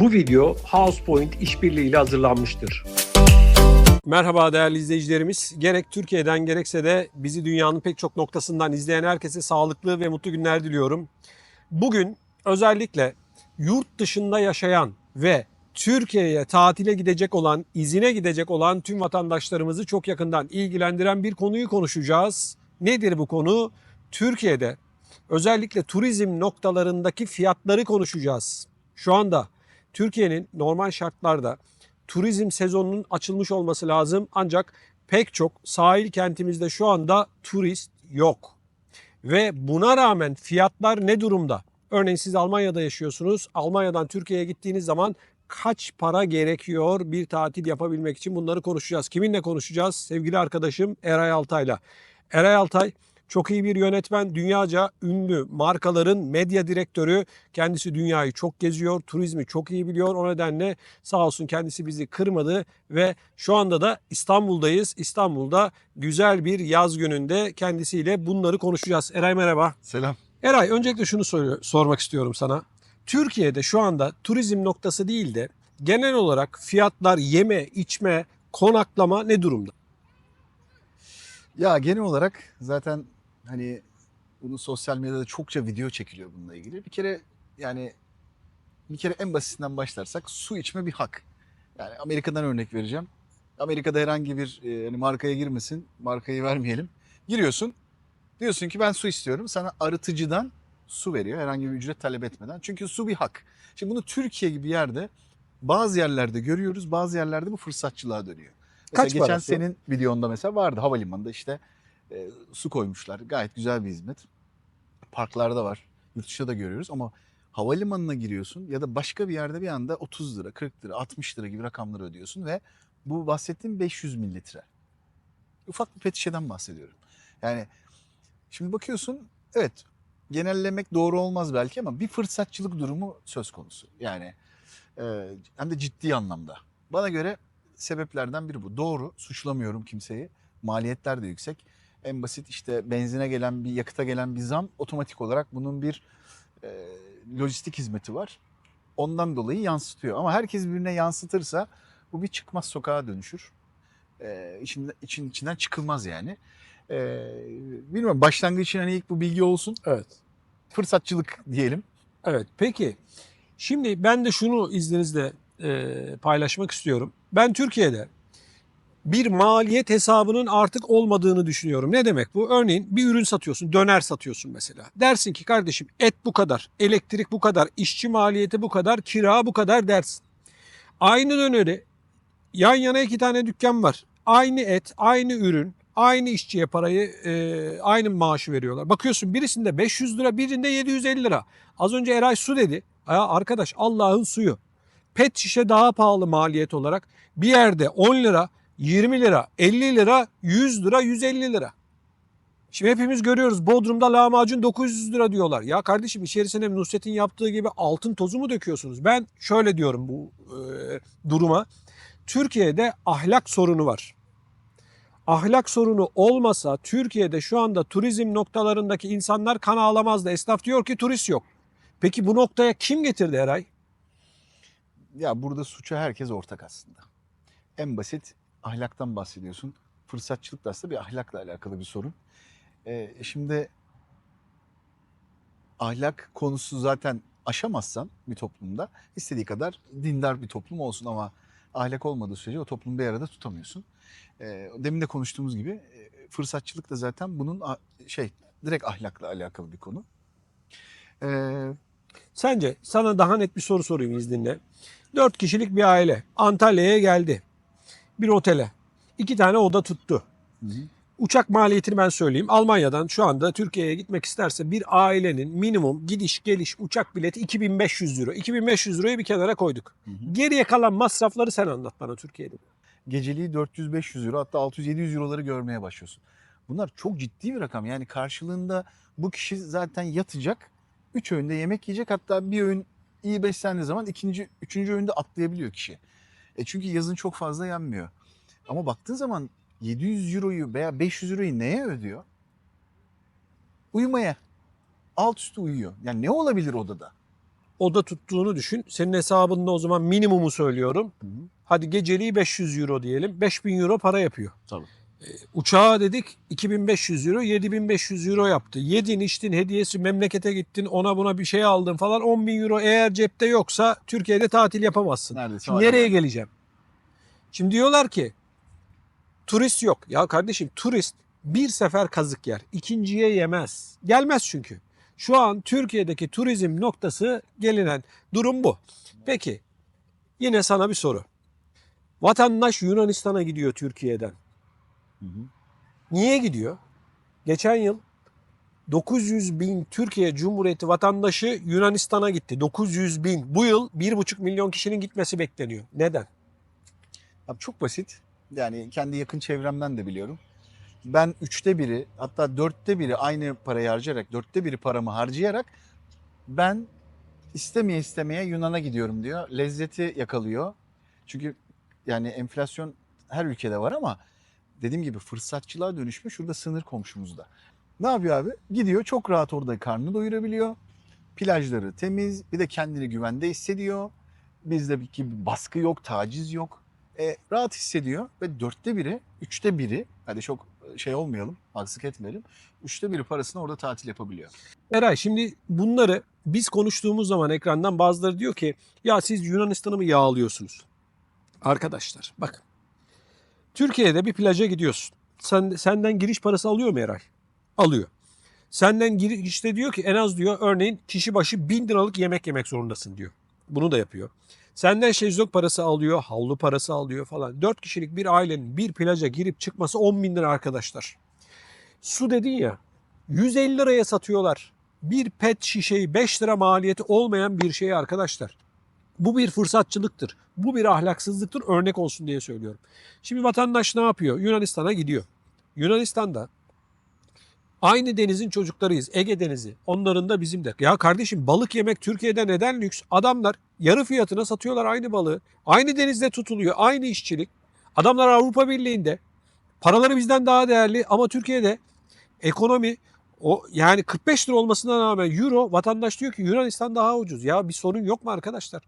Bu video HousePoint işbirliğiyle hazırlanmıştır. Merhaba değerli izleyicilerimiz. Gerek Türkiye'den gerekse de bizi dünyanın pek çok noktasından izleyen herkese sağlıklı ve mutlu günler diliyorum. Bugün özellikle yurt dışında yaşayan ve Türkiye'ye tatile gidecek olan, izine gidecek olan tüm vatandaşlarımızı çok yakından ilgilendiren bir konuyu konuşacağız. Nedir bu konu? Türkiye'de özellikle turizm noktalarındaki fiyatları konuşacağız. Şu anda Türkiye'nin normal şartlarda turizm sezonunun açılmış olması lazım ancak pek çok sahil kentimizde şu anda turist yok. Ve buna rağmen fiyatlar ne durumda? Örneğin siz Almanya'da yaşıyorsunuz. Almanya'dan Türkiye'ye gittiğiniz zaman kaç para gerekiyor bir tatil yapabilmek için bunları konuşacağız. Kiminle konuşacağız? Sevgili arkadaşım Eray Altay'la. Eray Altay çok iyi bir yönetmen, dünyaca ünlü markaların medya direktörü. Kendisi dünyayı çok geziyor, turizmi çok iyi biliyor. O nedenle sağ olsun kendisi bizi kırmadı ve şu anda da İstanbul'dayız. İstanbul'da güzel bir yaz gününde kendisiyle bunları konuşacağız. Eray merhaba. Selam. Eray öncelikle şunu sor- sormak istiyorum sana. Türkiye'de şu anda turizm noktası değil de genel olarak fiyatlar yeme, içme, konaklama ne durumda? Ya genel olarak zaten hani bunu sosyal medyada çokça video çekiliyor bununla ilgili. Bir kere yani bir kere en basitinden başlarsak su içme bir hak. Yani Amerika'dan örnek vereceğim. Amerika'da herhangi bir e, hani markaya girmesin, markayı vermeyelim. Giriyorsun. Diyorsun ki ben su istiyorum. Sana arıtıcıdan su veriyor herhangi bir ücret talep etmeden. Çünkü su bir hak. Şimdi bunu Türkiye gibi yerde bazı yerlerde görüyoruz, bazı yerlerde bu fırsatçılığa dönüyor. Mesela Kaç geçen parası? senin videonda mesela vardı havalimanında işte e, su koymuşlar. Gayet güzel bir hizmet. Parklarda var. Yurt dışında da görüyoruz ama havalimanına giriyorsun ya da başka bir yerde bir anda 30 lira, 40 lira, 60 lira gibi rakamları ödüyorsun ve bu bahsettiğim 500 mililitre. Ufak bir pet şişeden bahsediyorum. Yani şimdi bakıyorsun evet genellemek doğru olmaz belki ama bir fırsatçılık durumu söz konusu. Yani e, hem de ciddi anlamda. Bana göre sebeplerden biri bu. Doğru suçlamıyorum kimseyi. Maliyetler de yüksek. En basit işte benzine gelen bir yakıta gelen bir zam otomatik olarak bunun bir e, lojistik hizmeti var. Ondan dolayı yansıtıyor. Ama herkes birbirine yansıtırsa bu bir çıkmaz sokağa dönüşür. E, için, için içinden çıkılmaz yani. E, bilmiyorum başlangıç için hani ilk bu bilgi olsun. Evet. Fırsatçılık diyelim. Evet peki şimdi ben de şunu izninizle e, paylaşmak istiyorum. Ben Türkiye'de bir maliyet hesabının artık olmadığını düşünüyorum. Ne demek bu? Örneğin bir ürün satıyorsun, döner satıyorsun mesela. Dersin ki kardeşim et bu kadar, elektrik bu kadar, işçi maliyeti bu kadar, kira bu kadar dersin. Aynı döneri yan yana iki tane dükkan var. Aynı et, aynı ürün, aynı işçiye parayı, e, aynı maaşı veriyorlar. Bakıyorsun birisinde 500 lira, birinde 750 lira. Az önce Eray su dedi. Ya arkadaş Allah'ın suyu. Pet şişe daha pahalı maliyet olarak. Bir yerde 10 lira, 20 lira, 50 lira, 100 lira, 150 lira. Şimdi hepimiz görüyoruz Bodrum'da lahmacun 900 lira diyorlar. Ya kardeşim içerisine Nusret'in yaptığı gibi altın tozu mu döküyorsunuz? Ben şöyle diyorum bu e, duruma. Türkiye'de ahlak sorunu var. Ahlak sorunu olmasa Türkiye'de şu anda turizm noktalarındaki insanlar kan ağlamazdı. Esnaf diyor ki turist yok. Peki bu noktaya kim getirdi Eray? Ya burada suça herkes ortak aslında. En basit ahlaktan bahsediyorsun. Fırsatçılık da aslında bir ahlakla alakalı bir sorun. Ee, şimdi ahlak konusu zaten aşamazsan bir toplumda istediği kadar dindar bir toplum olsun ama ahlak olmadığı sürece o toplumu bir arada tutamıyorsun. Ee, demin de konuştuğumuz gibi e, fırsatçılık da zaten bunun şey direkt ahlakla alakalı bir konu. Ee, Sence sana daha net bir soru sorayım izninle. 4 kişilik bir aile Antalya'ya geldi. Bir otele. iki tane oda tuttu. hı hı. Uçak maliyetini ben söyleyeyim. Almanya'dan şu anda Türkiye'ye gitmek isterse bir ailenin minimum gidiş geliş uçak bileti 2500 euro. 2500 euroyu bir kenara koyduk. Hı hı. Geriye kalan masrafları sen anlat bana Türkiye'de. geceliği 400-500 euro hatta 600-700 euroları görmeye başlıyorsun. Bunlar çok ciddi bir rakam. Yani karşılığında bu kişi zaten yatacak, 3 öğünde yemek yiyecek hatta bir öğün iyi beslendiği zaman ikinci, üçüncü öğünde atlayabiliyor kişi. E çünkü yazın çok fazla yenmiyor. Ama baktığın zaman 700 euroyu veya 500 euroyu neye ödüyor? Uyumaya. Alt üstü uyuyor. Yani ne olabilir odada? oda tuttuğunu düşün. Senin hesabında o zaman minimumu söylüyorum. Hı hı. Hadi geceliği 500 euro diyelim. 5000 euro para yapıyor. Tabii. Uçağa dedik 2500 euro 7500 euro yaptı. Yedin içtin hediyesi memlekete gittin ona buna bir şey aldın falan 10 bin euro eğer cepte yoksa Türkiye'de tatil yapamazsın. Neredeyse Şimdi nereye geleceğim? Şimdi diyorlar ki turist yok. Ya kardeşim turist bir sefer kazık yer. ikinciye yemez. Gelmez çünkü. Şu an Türkiye'deki turizm noktası gelinen durum bu. Peki yine sana bir soru. Vatandaş Yunanistan'a gidiyor Türkiye'den. Hı hı. Niye gidiyor? Geçen yıl 900 bin Türkiye Cumhuriyeti vatandaşı Yunanistan'a gitti. 900 bin. Bu yıl 1,5 milyon kişinin gitmesi bekleniyor. Neden? Abi çok basit. Yani kendi yakın çevremden de biliyorum. Ben üçte biri hatta dörtte biri aynı parayı harcayarak, dörtte biri paramı harcayarak ben istemeye istemeye Yunan'a gidiyorum diyor. Lezzeti yakalıyor. Çünkü yani enflasyon her ülkede var ama dediğim gibi fırsatçılığa dönüşmüş şurada sınır komşumuzda. Ne yapıyor abi? Gidiyor çok rahat orada karnını doyurabiliyor. Plajları temiz bir de kendini güvende hissediyor. Bizde bir baskı yok, taciz yok e, rahat hissediyor ve dörtte biri, üçte biri, hadi çok şey olmayalım, haksızlık etmeyelim. Üçte biri parasını orada tatil yapabiliyor. Eray şimdi bunları biz konuştuğumuz zaman ekrandan bazıları diyor ki ya siz Yunanistan'ı mı yağlıyorsunuz? Arkadaşlar bak Türkiye'de bir plaja gidiyorsun. Sen, senden giriş parası alıyor mu Eray? Alıyor. Senden girişte diyor ki en az diyor örneğin kişi başı bin liralık yemek yemek zorundasın diyor. Bunu da yapıyor. Senden şezlong parası alıyor, havlu parası alıyor falan. Dört kişilik bir ailenin bir plaja girip çıkması 10 bin lira arkadaşlar. Su dedin ya 150 liraya satıyorlar. Bir pet şişeyi 5 lira maliyeti olmayan bir şeyi arkadaşlar. Bu bir fırsatçılıktır. Bu bir ahlaksızlıktır. Örnek olsun diye söylüyorum. Şimdi vatandaş ne yapıyor? Yunanistan'a gidiyor. Yunanistan'da aynı denizin çocuklarıyız. Ege Denizi. Onların da bizim de. Ya kardeşim balık yemek Türkiye'de neden lüks? Adamlar yarı fiyatına satıyorlar aynı balığı. Aynı denizde tutuluyor. Aynı işçilik. Adamlar Avrupa Birliği'nde. Paraları bizden daha değerli ama Türkiye'de ekonomi o yani 45 lira olmasına rağmen euro vatandaş diyor ki Yunanistan daha ucuz. Ya bir sorun yok mu arkadaşlar?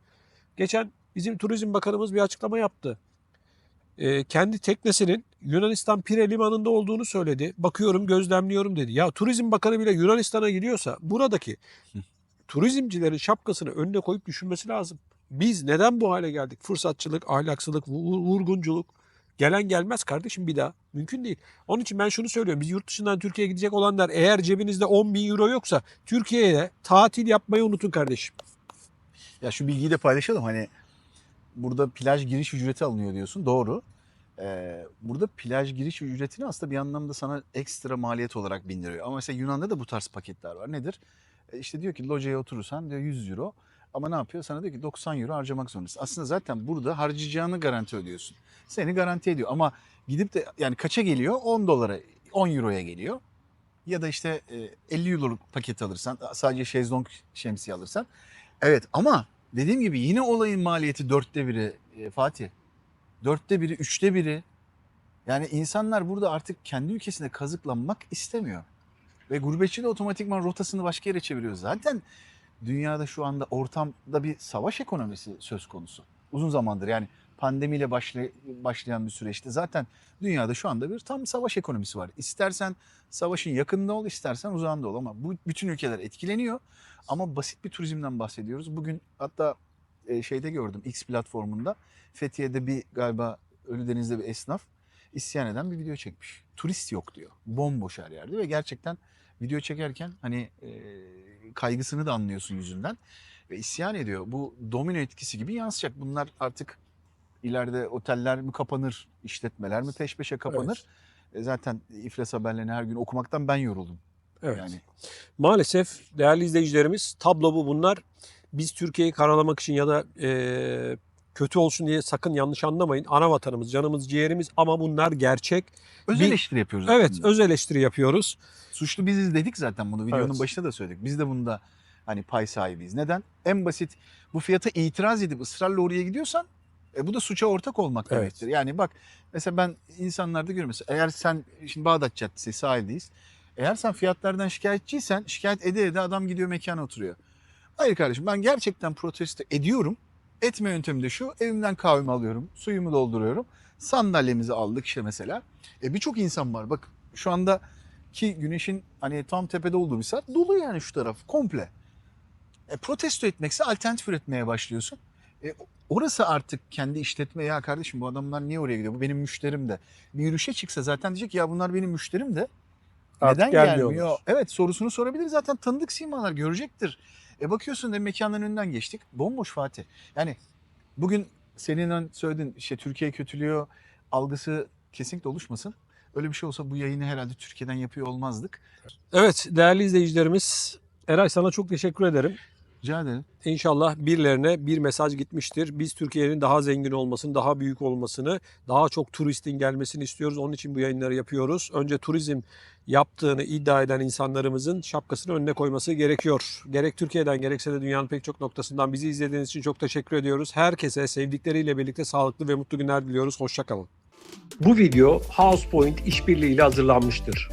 Geçen bizim Turizm Bakanımız bir açıklama yaptı. Ee, kendi teknesinin Yunanistan Pire Limanı'nda olduğunu söyledi. Bakıyorum gözlemliyorum dedi. Ya Turizm Bakanı bile Yunanistan'a gidiyorsa buradaki turizmcilerin şapkasını önüne koyup düşünmesi lazım. Biz neden bu hale geldik? Fırsatçılık, ahlaksızlık, vur- vurgunculuk. Gelen gelmez kardeşim bir daha. Mümkün değil. Onun için ben şunu söylüyorum. Biz yurt dışından Türkiye'ye gidecek olanlar eğer cebinizde 10 bin euro yoksa Türkiye'ye tatil yapmayı unutun kardeşim. Ya şu bilgiyi de paylaşalım hani burada plaj giriş ücreti alınıyor diyorsun doğru. Ee, burada plaj giriş ücretini aslında bir anlamda sana ekstra maliyet olarak bindiriyor. Ama mesela Yunan'da da bu tarz paketler var. Nedir? E işte diyor ki locaya oturursan diyor 100 euro. Ama ne yapıyor? Sana diyor ki 90 euro harcamak zorundasın. Aslında zaten burada harcayacağını garanti ödüyorsun. Seni garanti ediyor. Ama gidip de yani kaça geliyor? 10 dolara, 10 euroya geliyor. Ya da işte e, 50 euroluk paket alırsan, sadece şezlong şemsiye alırsan. Evet ama dediğim gibi yine olayın maliyeti dörtte biri e, Fatih. Dörtte biri, üçte biri. Yani insanlar burada artık kendi ülkesinde kazıklanmak istemiyor. Ve gurbetçi de otomatikman rotasını başka yere çeviriyor. Zaten dünyada şu anda ortamda bir savaş ekonomisi söz konusu. Uzun zamandır yani pandemiyle başlay- başlayan bir süreçte zaten dünyada şu anda bir tam savaş ekonomisi var. İstersen savaşın yakınında ol, istersen uzağında ol ama bu bütün ülkeler etkileniyor. Ama basit bir turizmden bahsediyoruz. Bugün hatta e, şeyde gördüm X platformunda Fethiye'de bir galiba Ölüdeniz'de bir esnaf isyan eden bir video çekmiş. Turist yok diyor. Bomboş her yerde ve gerçekten video çekerken hani e, kaygısını da anlıyorsun yüzünden ve isyan ediyor. Bu domino etkisi gibi yansıyacak. Bunlar artık ileride oteller mi kapanır, işletmeler mi peş kapanır? E, zaten iflas haberlerini her gün okumaktan ben yoruldum. Evet. Yani Maalesef değerli izleyicilerimiz tablo bu bunlar. Biz Türkiye'yi karalamak için ya da e, kötü olsun diye sakın yanlış anlamayın. Ana vatanımız, canımız, ciğerimiz ama bunlar gerçek. öz Bir- eleştiri yapıyoruz. Evet, aslında. öz eleştiri yapıyoruz. Suçlu biziz dedik zaten bunu videonun Evet. başında da söyledik. Biz de bunda hani pay sahibiyiz. Neden? En basit bu fiyata itiraz edip ısrarla oraya gidiyorsan e, bu da suça ortak olmak Evet. demektir. Yani bak mesela ben insanlarda görüyorum mesela eğer sen şimdi Bağdat Caddesi sahildeyiz. Eğer sen fiyatlardan şikayetçiysen şikayet ede ede adam gidiyor mekana oturuyor. Hayır kardeşim ben gerçekten protesto ediyorum. Etme yöntemi de şu. Evimden kahvemi alıyorum. Suyumu dolduruyorum. Sandalyemizi aldık işte mesela. E birçok insan var. Bak şu anda ki güneşin hani tam tepede olduğu bir saat dolu yani şu taraf komple. E, protesto etmekse alternatif üretmeye başlıyorsun. E, orası artık kendi işletme ya kardeşim bu adamlar niye oraya gidiyor? Bu benim müşterim de. Bir yürüyüşe çıksa zaten diyecek ya bunlar benim müşterim de. Artık Neden gelmiyor? Evet sorusunu sorabilir zaten tanıdık simalar görecektir. E bakıyorsun da mekanların önünden geçtik. Bomboş Fatih. Yani bugün senin söylediğin işte Türkiye kötülüyor algısı kesinlikle oluşmasın. Öyle bir şey olsa bu yayını herhalde Türkiye'den yapıyor olmazdık. Evet değerli izleyicilerimiz Eray sana çok teşekkür ederim. Rica ederim. İnşallah birilerine bir mesaj gitmiştir. Biz Türkiye'nin daha zengin olmasını, daha büyük olmasını, daha çok turistin gelmesini istiyoruz. Onun için bu yayınları yapıyoruz. Önce turizm yaptığını iddia eden insanlarımızın şapkasını önüne koyması gerekiyor. Gerek Türkiye'den gerekse de dünyanın pek çok noktasından bizi izlediğiniz için çok teşekkür ediyoruz. Herkese sevdikleriyle birlikte sağlıklı ve mutlu günler diliyoruz. Hoşçakalın. Bu video House Point işbirliğiyle hazırlanmıştır.